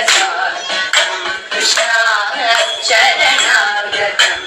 ശരണാഗതം Krishna ശരണാഗതം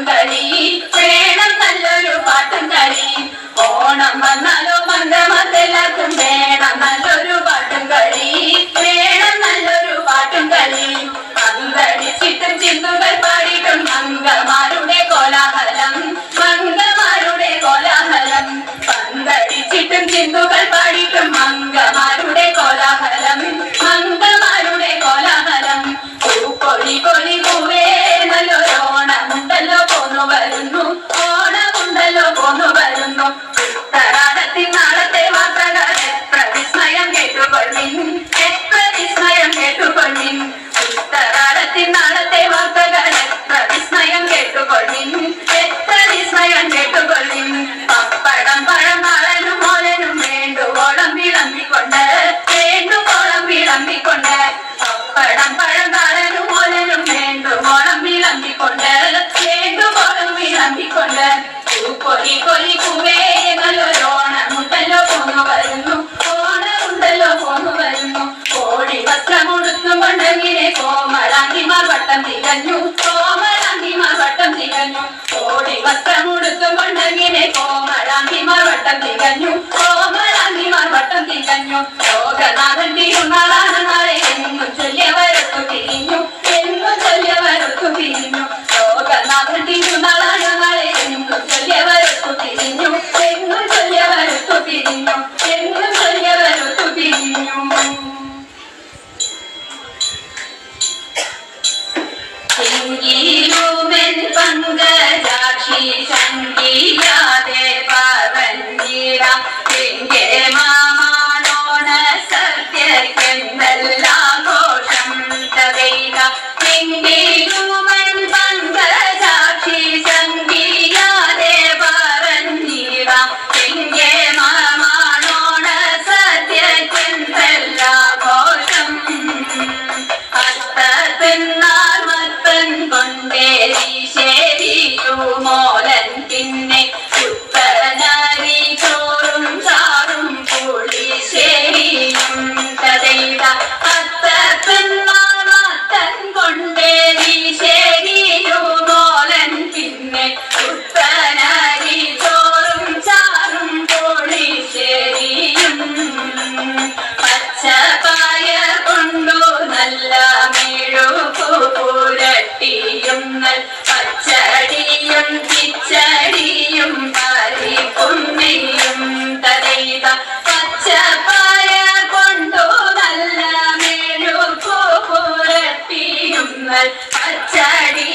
Somebody തികഞ്ഞിനെ കോമളാങ്കിമാ വട്ടം തികഞ്ഞു. കോമളാങ്കിമാ വട്ടം തികഞ്ഞു. കോടി വസ്ത്രം ഉടുത്തും കൊണ്ടങ്ങിനെ കോമളാങ്കിമാ വട്ടം തികഞ്ഞു. കോമളാങ്കിമാ വട്ടം തികഞ്ഞു. ലോകനാഥൻ തിരുനാളാണ് നാളെ എന്നും ചൊല്ലിയവർ പച്ചടി